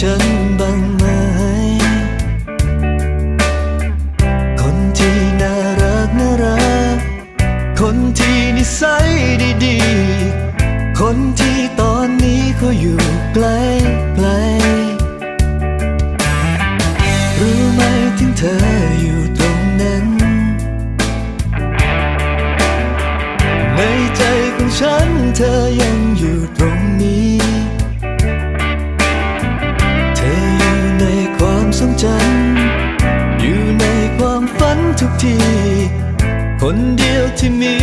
ฉันบ้างไหม คนที่น่ารักน่ารัก คนที่นิสัยดีดีคนที่ตอนนี้เขาอยู่ไกลไกลรู้ไหมถึงเธออยู่ตรงนั้น ในใจของฉันเธอ ทุกที คนเดียวที่มี